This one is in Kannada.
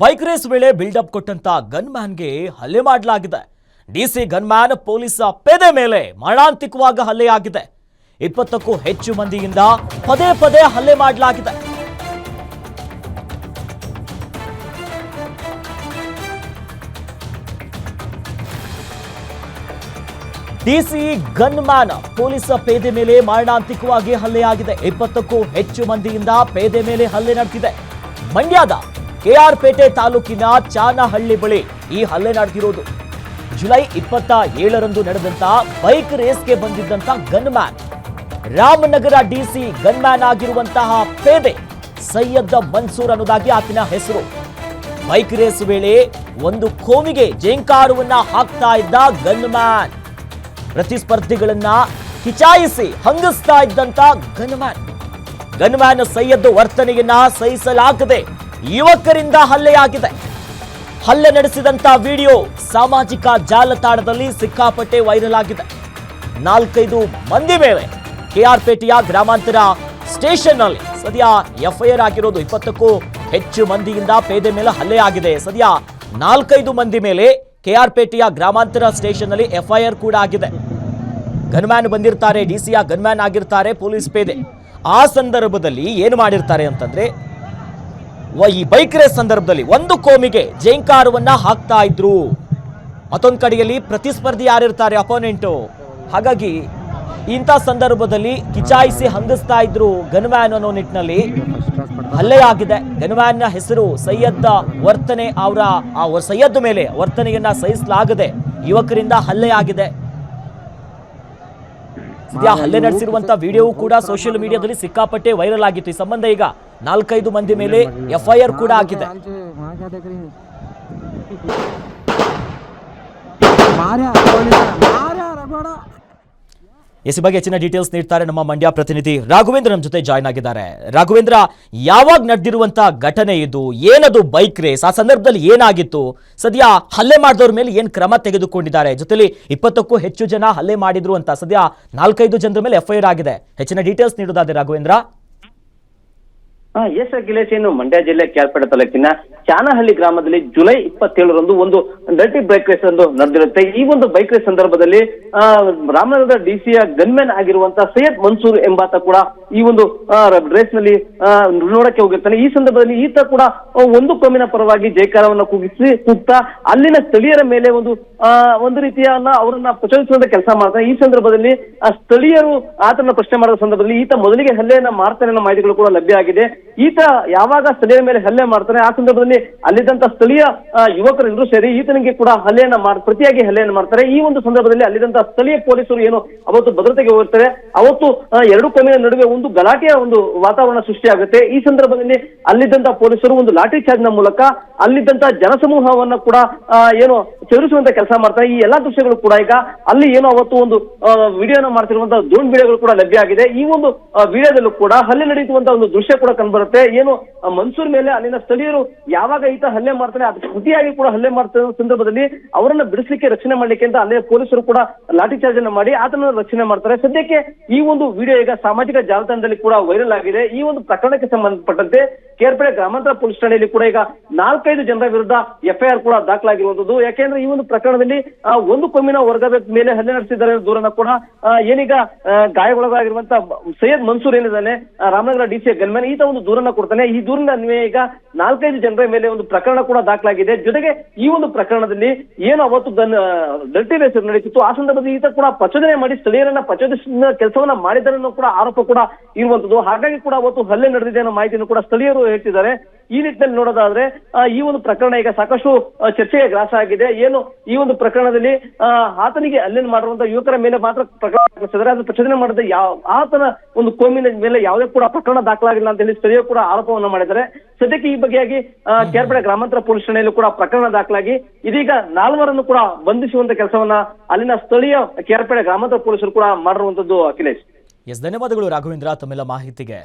ಬೈಕ್ ರೇಸ್ ವೇಳೆ ಬಿಲ್ಡಪ್ ಕೊಟ್ಟಂತ ಗನ್ ಮ್ಯಾನ್ಗೆ ಹಲ್ಲೆ ಮಾಡಲಾಗಿದೆ. ಡಿಸಿ ಗನ್ ಮ್ಯಾನ್ ಪೊಲೀಸ್ ಪೇದೆ ಮೇಲೆ ಮರಣಾಂತಿಕವಾಗಿ ಹಲ್ಲೆಯಾಗಿದೆ. ಇಪ್ಪತ್ತಕ್ಕೂ ಹೆಚ್ಚು ಮಂದಿಯಿಂದ ಪದೇ ಪದೇ ಹಲ್ಲೆ ಮಾಡಲಾಗಿದೆ. ಡಿಸಿ ಗನ್ ಮ್ಯಾನ್ ಪೊಲೀಸ್ ಪೇದೆ ಮೇಲೆ ಮಾರಣಾಂತಿಕವಾಗಿ ಹಲ್ಲೆಯಾಗಿದೆ. ಇಪ್ಪತ್ತಕ್ಕೂ ಹೆಚ್ಚು ಮಂದಿಯಿಂದ ಪೇದೆ ಮೇಲೆ ಹಲ್ಲೆ ನಡೆದಿದೆ. ಮಂಡ್ಯದ ಕೆಆರ್ ಪೇಟೆ ತಾಲೂಕಿನ ಚಾನಹಳ್ಳಿ ಬಳಿ ಈ ಹಲ್ಲೆ ನಡೆದಿರೋದು. ಜುಲೈ ಇಪ್ಪತ್ತ ಏಳರಂದು ನಡೆದಂತ ಬೈಕ್ ರೇಸ್ಗೆ ಬಂದಿದ್ದಂತ gunman Ramanagara DC gunman ಆಗಿರುವಂತಹ ಪೇದೆ ಸೈಯದ್ ಮನ್ಸೂರ್ ಅನ್ನೋದಾಗಿ ಆತನ ಹೆಸರು. ಬೈಕ್ ರೇಸ್ ವೇಳೆ ಒಂದು ಕೋಮಿಗೆ ಜೇಂಕಾರುವನ್ನ ಹಾಕ್ತಾ ಇದ್ದ ಗನ್ ಮ್ಯಾನ್ ಪ್ರತಿಸ್ಪರ್ಧಿಗಳನ್ನ ಕಿಚಾಯಿಸಿ ಹಂಗಿಸ್ತಾ ಇದ್ದಂತ ಗನ್ಮ್ಯಾನ್. ಗನ್ಮ್ಯಾನ್ ಸೈಯದ್ ವರ್ತನೆಯನ್ನ ಸಹಿಸಲಾಗದೆ ಯುವಕರಿಂದ ಹಲ್ಲೆಯಾಗಿದೆ ಹಲ್ಲೆ ನಡೆಸಿದಂತ ವಿಡಿಯೋ ಸಾಮಾಜಿಕ ಜಾಲತಾಣದಲ್ಲಿ ಸಿಕ್ಕಾಪಟ್ಟೆ ವೈರಲ್ ಆಗಿದೆ. ನಾಲ್ಕೈದು ಮಂದಿ ಮೇಲೆ ಕೆಆರ್ಪೇಟೆಯ ಗ್ರಾಮಾಂತರ ಸ್ಟೇಷನ್ನಲ್ಲಿ ಸದ್ಯ ಎಫ್ಐಆರ್ ಆಗಿರೋದು. ಇಪ್ಪತ್ತಕ್ಕೂ ಹೆಚ್ಚು ಮಂದಿಯಿಂದ ಪೇದೆ ಮೇಲೆ ಹಲ್ಲೆ ಆಗಿದೆ. ಸದ್ಯ ನಾಲ್ಕೈದು ಮಂದಿ ಮೇಲೆ ಕೆಆರ್ಪೇಟೆಯ ಗ್ರಾಮಾಂತರ ಸ್ಟೇಷನ್ನಲ್ಲಿ ಎಫ್ಐಆರ್ ಕೂಡ ಆಗಿದೆ. ಗನ್ಮ್ಯಾನ್ ಬಂದಿರ್ತಾರೆ, ಡಿ ಸಿಯ ಗನ್ಮ್ಯಾನ್ ಆಗಿರ್ತಾರೆ, ಪೊಲೀಸ್ ಪೇದೆ. ಆ ಸಂದರ್ಭದಲ್ಲಿ ಏನು ಮಾಡಿರ್ತಾರೆ ಅಂತಂದ್ರೆ ಈ ಬೈಕ್ ರೇಸ್ ಸಂದರ್ಭದಲ್ಲಿ ಒಂದು ಕೋಮಿಗೆ ಜೈಂಕಾರವನ್ನ ಹಾಕ್ತಾ ಇದ್ರು. ಮತ್ತೊಂದು ಕಡೆಯಲ್ಲಿ ಪ್ರತಿಸ್ಪರ್ಧಿ ಯಾರಿರ್ತಾರೆ ಅಪೋನೆಂಟು ಹಾಗಾಗಿ ಇಂಥ ಸಂದರ್ಭದಲ್ಲಿ ಕಿಚಾಯಿಸಿ ಹಂಗಿಸ್ತಾ ಇದ್ರು ಗನ್ಮ್ಯಾನ್ ಅನ್ನೋ ನಿಟ್ಟಿನಲ್ಲಿ ಹಲ್ಲೆಯಾಗಿದೆ ನ ಹೆಸರು ಸೈಯದ್ದ ವರ್ತನೆ ಅವರ, ಆ ಸೈಯದ್ ಮೇಲೆ ವರ್ತನೆಯನ್ನ ಸಹಿಸಲಾಗದೆ ಯುವಕರಿಂದ ಹಲ್ಲೆಯಾಗಿದೆ ಸದ್ಯ ಹಲ್ಲೆ ನಡೆಸಿರುವಂತಹ ವಿಡಿಯೋ ಕೂಡ ಸೋಷಿಯಲ್ ಮೀಡಿಯಾದಲ್ಲಿ ಸಿಕ್ಕಾಪಟ್ಟೆ ವೈರಲ್ ಆಗಿತ್ತು. ಈ ಸಂಬಂಧ ಈಗ ನಾಲ್ಕೈದು ಮಂದಿ ಮೇಲೆ ಎಫ್ಐಆರ್ ಕೂಡ ಹಾಕಿದೆ ಎಸಿ ಬಗ್ಗೆ ಹೆಚ್ಚಿನ ಡೀಟೇಲ್ಸ್ ನೀಡ್ತಾರೆ ನಮ್ಮ ಮಂಡ್ಯ ಪ್ರತಿನಿಧಿ ರಾಘವೇಂದ್ರ ನಮ್ಮ ಜೊತೆ ಜಾಯ್ನ್ ಆಗಿದ್ದಾರೆ. ರಾಘವೇಂದ್ರ ಯಾವಾಗ ನಡೆದಿರುವಂತಹ ಘಟನೆ ಇದು? ಏನದು ಬೈಕ್ ರೇಸ್ ಆ ಸಂದರ್ಭದಲ್ಲಿ ಏನಾಗಿತ್ತು? ಸದ್ಯ ಹಲ್ಲೆ ಮಾಡಿದವ್ರ ಮೇಲೆ ಏನು ಕ್ರಮ ತೆಗೆದುಕೊಂಡಿದ್ದಾರೆ? ಜೊತೆಲಿ ಇಪ್ಪತ್ತಕ್ಕೂ ಹೆಚ್ಚು ಜನ ಹಲ್ಲೆ ಮಾಡಿದ್ರು ಅಂತ ಸದ್ಯ ನಾಲ್ಕೈದು ಜನರ ಮೇಲೆ ಎಫ್ಐಆರ್ ಆಗಿದೆ. ಹೆಚ್ಚಿನ ಡೀಟೇಲ್ಸ್ ನೀಡೋದಾದ್ರೆ ರಾಘವೇಂದ್ರ. ಹಾ ಎಸ್ ಅಖಿಲೇಶ್ ಏನು ಮಂಡ್ಯ ಜಿಲ್ಲೆ ಕ್ಯಾಲ್ಪೇಟೆ ತಾಲೂಕಿನ ಚಾನಹಳ್ಳಿ ಗ್ರಾಮದಲ್ಲಿ ಜುಲೈ ಇಪ್ಪತ್ತೇಳರಂದು ಒಂದು ಡರ್ಟಿ ಬೈಕ್ ರೇಸ್ ಒಂದು ನಡೆದಿರುತ್ತೆ. ಈ ಒಂದು ಬೈಕ್ ರೇಸ್ ಸಂದರ್ಭದಲ್ಲಿ ಆ, ರಾಮನಗರದ ಡಿಸಿಯ ಗನ್ಮ್ಯಾನ್ ಆಗಿರುವಂತಹ ಸೈಯದ್ ಮನ್ಸೂರ್ ಎಂಬಾತ ಕೂಡ ಈ ಒಂದು ರೇಸ್ನಲ್ಲಿ ನೋಡಕ್ಕೆ ಹೋಗಿರ್ತಾನೆ ಈ ಸಂದರ್ಭದಲ್ಲಿ ಈತ ಕೂಡ ಒಂದು ಕೋಮಿನ ಪರವಾಗಿ ಜಯಕಾರವನ್ನ ಕೂಗಿಸಿ ಕೂಗ್ತಾ, ಅಲ್ಲಿನ ಸ್ಥಳೀಯರ ಮೇಲೆ ಒಂದು ಒಂದು ರೀತಿಯ ಅವರನ್ನ ಪ್ರಚೋದಿಸುವಂತ ಕೆಲಸ ಮಾಡ್ತಾನೆ ಈ ಸಂದರ್ಭದಲ್ಲಿ, ಆ, ಸ್ಥಳೀಯರು ಆತನ ಪ್ರಶ್ನೆ ಮಾಡಿದ ಸಂದರ್ಭದಲ್ಲಿ ಈತ ಮೊದಲಿಗೆ ಹಲ್ಲೆಯನ್ನ ಮಾಡ್ತಾನೆ ಅನ್ನೋ ಮಾಹಿತಿಗಳು ಕೂಡ ಲಭ್ಯ ಆಗಿದೆ. ಈತ ಯಾವಾಗ ಸ್ಥಳೀಯರ ಮೇಲೆ ಹಲ್ಲೆ ಮಾಡ್ತಾನೆ, ಆ ಸಂದರ್ಭದಲ್ಲಿ ಅಲ್ಲಿದ್ದಂತ ಸ್ಥಳೀಯ ಯುವಕರೆಲ್ಲರೂ ಸೇರಿ ಈತನಿಗೆ ಕೂಡ ಹಲ್ಲೆಯನ್ನ ಮಾಡ್, ಪ್ರತಿಯಾಗಿ ಹಲ್ಲೆಯನ್ನ ಮಾಡ್ತಾರೆ. ಈ ಒಂದು ಸಂದರ್ಭದಲ್ಲಿ ಅಲ್ಲಿದ್ದಂತ ಸ್ಥಳೀಯ ಪೊಲೀಸರು ಏನು ಅವತ್ತು ಭದ್ರತೆಗೆ ಹೋಗ್ತಾರೆ, ಅವತ್ತು ಎರಡು ಕೋಮಿನ ನಡುವೆ ಒಂದು ಗಲಾಟೆಯ ಒಂದು ವಾತಾವರಣ ಸೃಷ್ಟಿಯಾಗುತ್ತೆ. ಈ ಸಂದರ್ಭದಲ್ಲಿ ಅಲ್ಲಿದ್ದಂತ ಪೊಲೀಸರು ಒಂದು ಲಾಠಿ ಚಾರ್ಜ್ನ ಮೂಲಕ ಅಲ್ಲಿದ್ದಂತ ಜನಸಮೂಹವನ್ನ ಕೂಡ ಏನು ಚದುರಿಸುವಂತ ಕೆಲಸ ಮಾಡ್ತಾರೆ. ಈ ಎಲ್ಲಾ ದೃಶ್ಯಗಳು ಕೂಡ ಈಗ ಅಲ್ಲಿ ಏನು ಅವತ್ತು ಒಂದು ವಿಡಿಯೋನ ಮಾಡ್ತಿರುವಂತಹ ಡ್ರೋನ್ ವಿಡಿಯೋಗಳು ಕೂಡ ಲಭ್ಯ ಆಗಿದೆ. ಈ ಒಂದು ವಿಡಿಯೋದಲ್ಲೂ ಕೂಡ ಹಲ್ಲೆ ನಡೆಯುವಂತ ಒಂದು ದೃಶ್ಯ ಕೂಡ ಕಂಡುಬರುತ್ತೆ. ಏನು ಮನ್ಸೂರ್ ಮೇಲೆ ಅಲ್ಲಿನ ಸ್ಥಳೀಯರು ಯಾವಾಗ ಈತ ಹಲ್ಲೆ ಮಾಡ್ತಾರೆ ಅದು ಕೃತಿಯಾಗಿ ಕೂಡ ಹಲ್ಲೆ ಮಾಡ್ತಾ ಸಂದರ್ಭದಲ್ಲಿ ಅವರನ್ನ ಬಿಡಿಸ್ಲಿಕ್ಕೆ ರಕ್ಷಣೆ ಮಾಡ್ಲಿಕ್ಕೆ ಅಂತ ಅಲ್ಲೇ ಪೊಲೀಸರು ಕೂಡ ಲಾಠಿ ಚಾರ್ಜ್ ಮಾಡಿ ಆತನ ರಕ್ಷಣೆ ಮಾಡ್ತಾರೆ. ಸದ್ಯಕ್ಕೆ ಈ ಒಂದು ವಿಡಿಯೋ ಈಗ ಸಾಮಾಜಿಕ ಜಾಲತಾಣದಲ್ಲಿ ಕೂಡ ವೈರಲ್ ಆಗಿದೆ. ಈ ಒಂದು ಪ್ರಕರಣಕ್ಕೆ ಸಂಬಂಧಪಟ್ಟಂತೆ ಕೇರ್ಪೇಟೆ ಗ್ರಾಮಾಂತರ ಪೊಲೀಸ್ ಠಾಣೆಯಲ್ಲಿ ಕೂಡ ಈಗ ನಾಲ್ಕೈದು ಜನರ ವಿರುದ್ಧ ಎಫ್ಐಆರ್ ಕೂಡ ದಾಖಲಾಗಿರುವಂತದ್ದು. ಯಾಕೆಂದ್ರೆ ಈ ಒಂದು ಪ್ರಕರಣದಲ್ಲಿ ಒಂದು ಕೊಮ್ಮಿನ ವರ್ಗದ ಮೇಲೆ ಹಲ್ಲೆ ನಡೆಸಿದ್ದಾರೆ ದೂರನ್ನ ಕೂಡ ಏನೀಗ ಆ, ಗಾಯಗೊಳಗಾಗಿರುವಂತ ಸೈಯದ್ ಮನ್ಸೂರ್ ಏನಿದ್ದಾನೆ ರಾಮನಗರ ಡಿಸಿಎ ಗನ್ಮ್ಯಾನ್ ಈತ ಒಂದು ದೂರನ್ನ ಕೊಡ್ತಾನೆ. ಈ ದೂರಿನ ಈಗ ನಾಲ್ಕೈದು ಜನರ ಮೇಲೆ ಒಂದು ಪ್ರಕರಣ ಕೂಡ ದಾಖಲಾಗಿದೆ. ಜೊತೆಗೆ ಈ ಒಂದು ಪ್ರಕರಣದಲ್ಲಿ ಏನು ಅವತ್ತು ಡಲ್ಟಿ ರೇಸ್ ನಡೆಯುತ್ತಿತ್ತು ಆ ಸಂದರ್ಭದಲ್ಲಿ ಈತ ಕೂಡ ಪ್ರಚೋದನೆ ಮಾಡಿ ಸ್ಥಳೀಯರನ್ನ ಪ್ರಚೋದಿಸಿದ ಕೆಲಸವನ್ನ ಮಾಡಿದ್ದಾರೆ ಅನ್ನೋ ಕೂಡ ಆರೋಪ ಕೂಡ ಇರುವಂತದ್ದು. ಹಾಗಾಗಿ ಕೂಡ ಅವತ್ತು ಹಲ್ಲೆ ನಡೆದಿದೆ ಅನ್ನೋ ಮಾಹಿತಿಯನ್ನು ಕೂಡ ಸ್ಥಳೀಯರು ಹೇಳ್ತಿದ್ದಾರೆ. ಈ ನಿಟ್ಟಿನಲ್ಲಿ ನೋಡೋದಾದ್ರೆ ಈ ಒಂದು ಪ್ರಕರಣ ಈಗ ಸಾಕಷ್ಟು ಚರ್ಚೆಗೆ ಗ್ರಾಸ ಆಗಿದೆ. ಏನು ಈ ಒಂದು ಪ್ರಕರಣದಲ್ಲಿ ಆತನಿಗೆ ಅಲ್ಲಿನ ಮಾಡಿರುವಂತ ಯುವಕರ ಮೇಲೆ ಮಾತ್ರ ಪ್ರಕರಣ ಸದರ ಅದು ಪ್ರಚೋದನೆ ಮಾಡಿದ ಯಾವ ಆತನ ಒಂದು ಕೋಮಿನ ಮೇಲೆ ಯಾವುದೇ ಕೂಡ ಪ್ರಕರಣ ದಾಖಲಾಗಿಲ್ಲ ಅಂತ ಹೇಳಿ ಸ್ಥಳೀಯ ಕೂಡ ಆರೋಪವನ್ನ ಮಾಡಿದ್ದಾರೆ. ಸದ್ಯಕ್ಕೆ ಈ ಬಗೆಯಾಗಿ ಆ, ಕೇರ್ಪೇಟೆ ಗ್ರಾಮಾಂತರ ಪೊಲೀಸ್ ಠಾಣೆಯಲ್ಲೂ ಕೂಡ ಪ್ರಕರಣ ದಾಖಲಾಗಿ ಇದೀಗ ನಾಲ್ವರನ್ನು ಕೂಡ ಬಂಧಿಸುವಂತ ಕೆಲಸವನ್ನ ಅಲ್ಲಿನ ಸ್ಥಳೀಯ ಕೇರ್ಪಡೆ ಗ್ರಾಮಾಂತರ ಪೊಲೀಸರು ಕೂಡ ಮಾಡಿರುವಂತದ್ದು ಅಖಿಲೇಶ್. ಎಸ್ ಧನ್ಯವಾದಗಳು ರಾಘವೇಂದ್ರ ತಮ್ಮೆಲ್ಲ ಮಾಹಿತಿಗೆ.